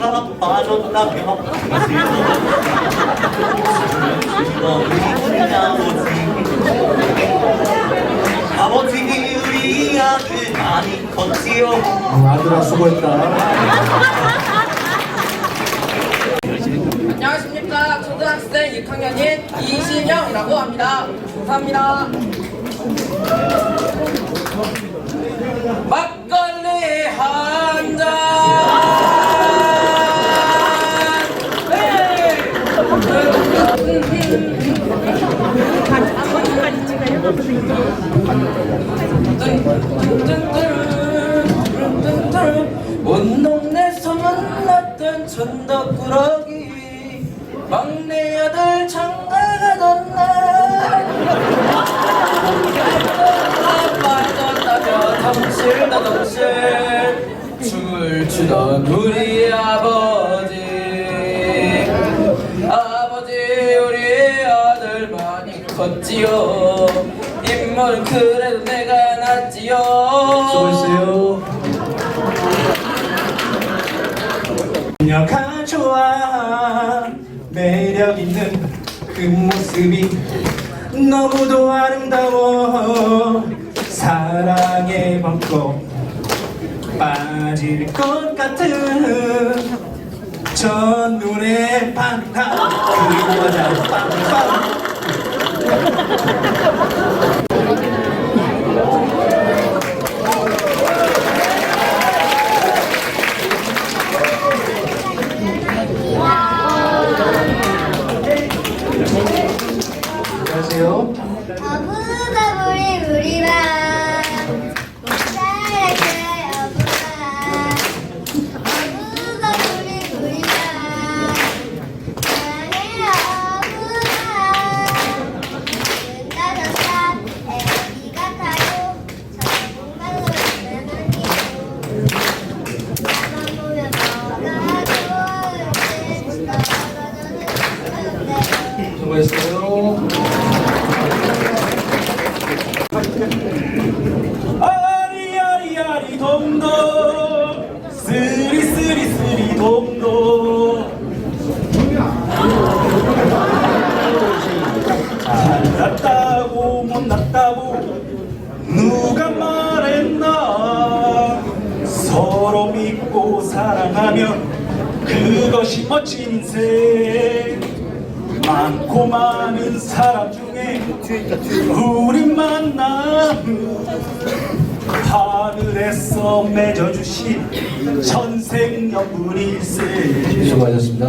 네가 빠졌다며 너희 아버지 아버지 우리 아들 많이 컸지요. 어, 아들아 수고했다. 안녕하십니까. 초등학생 6학년인 이신영이라고 합니다. 감사합니다. 막걸리 한 천덕꾸러기 막내 아들 장가가던 날 빠졌다며 덩실다 덩실 춤을 추던 우리 아버지 아버지 우리 아들 많이 컸지요 인물 그래도 내가 낫지요. 수고했어요. 그녀가 좋아 매력 있는 그 모습이 너무도 아름다워. 사랑에 멈고 빠질 것 같은 저 눈의 반항 그리고 가자. 빵빵 사랑하면 그것이 멋진 인생 많고 많은 사람 중에 우리 만남 하늘에서 맺어주신 천생연분 일세 수고하셨습니다.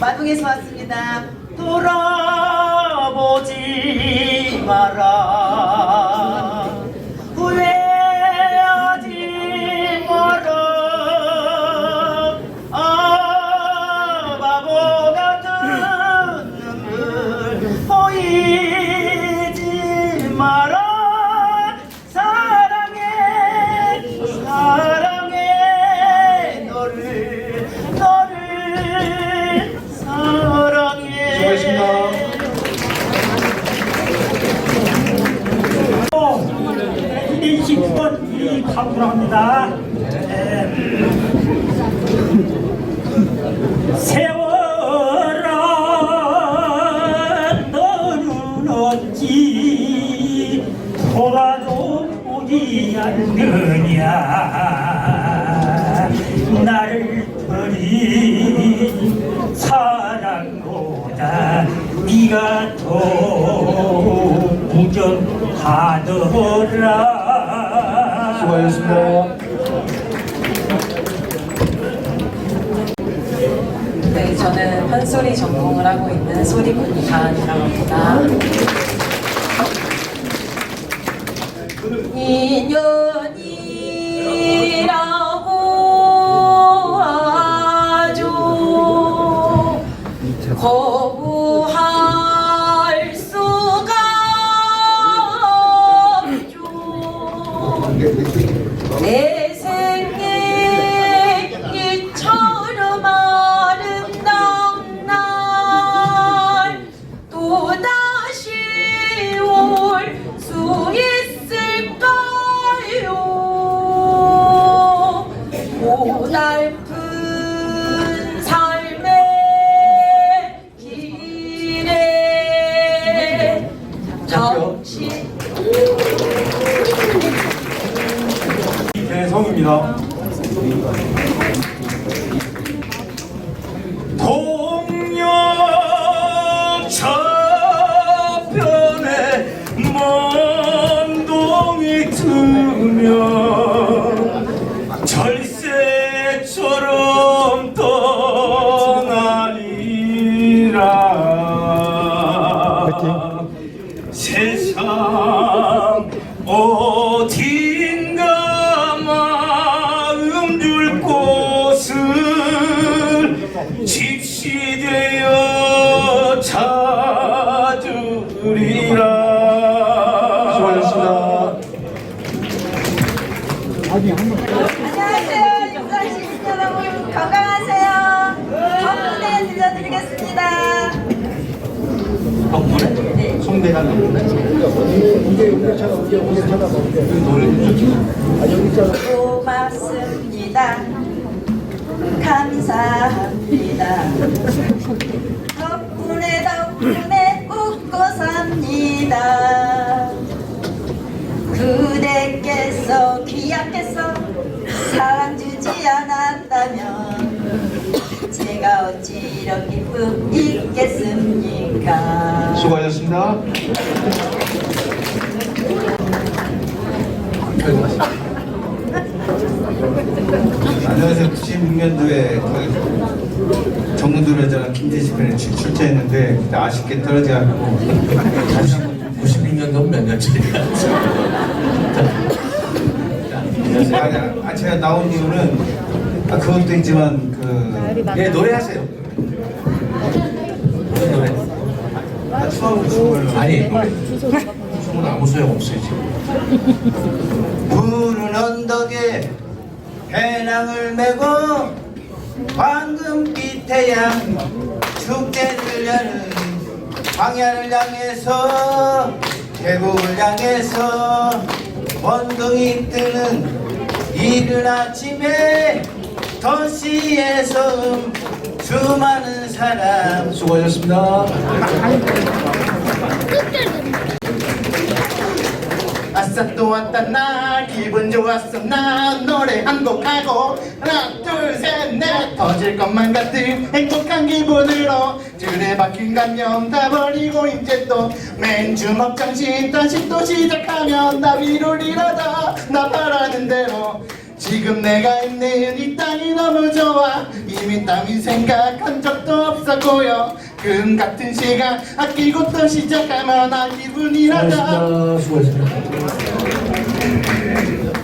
마동에서 왔습니다. 돌아보지 마라. 아, 보다 네가 더 무정하더라 수고하셨습니다. 네, 저는 판소리 전공을 하고 있는 소리꾼 가은이라고 합니다. 인연이라 거부 형입니다. 동료 저편에 먼 동이 트면 절세처럼 떠나리라 세상 어딘 집시되어 찾으리라 수고하셨습니다. 안녕하세요. 2020년 여러분 건강하세요. 덕분에 들려드리겠습니다. 송대관 덕분에 고맙습니다. 감사합니다. 덕분에 덕분에 웃고 삽니다. 그대께서 귀하께서 사랑 주지 않았다면 제가 어찌 이런 기쁨 있겠습니까? 수고하셨습니다. 안녕하세요 96년도에 그 정문도로잖아 김대식 편에 출- 출제했는데 그때 아쉽게 떨어져갖고. 96년도면 몇 년째야? 아니, 아, 제가 나온 이유는 아, 그것도 있지만 그 예, 노래하세요. 무슨 노래? 아, 추억을 춤을 아니 노래 춤은 아무 소용 없어요 지금. 푸른 언덕에 배낭을 메고 황금빛 태양 축제를 여는 광야를 향해서 계곡을 향해서 원동이 뜨는 이른 아침에 도시에서 수많은 사람 수고하셨습니다. 아싸 또 왔다 나 기분 좋았어. 나 노래 한 곡 하고. 하나 둘 셋 넷. 터질 것만 같은 행복한 기분으로 줄에 박힌 감정 다 버리고 이제 또 맨 주먹 정신 다시 또 시작하면 나 위로 일하다. 나 바라는 대로 지금 내가 있는 이 땅이 너무 좋아. 이미 땅이 생각한 적도 없었고요 금 같은 시간 아끼고 또 시작하면 나 기분이 나다 수고하셨습니다. 수고하셨습니다.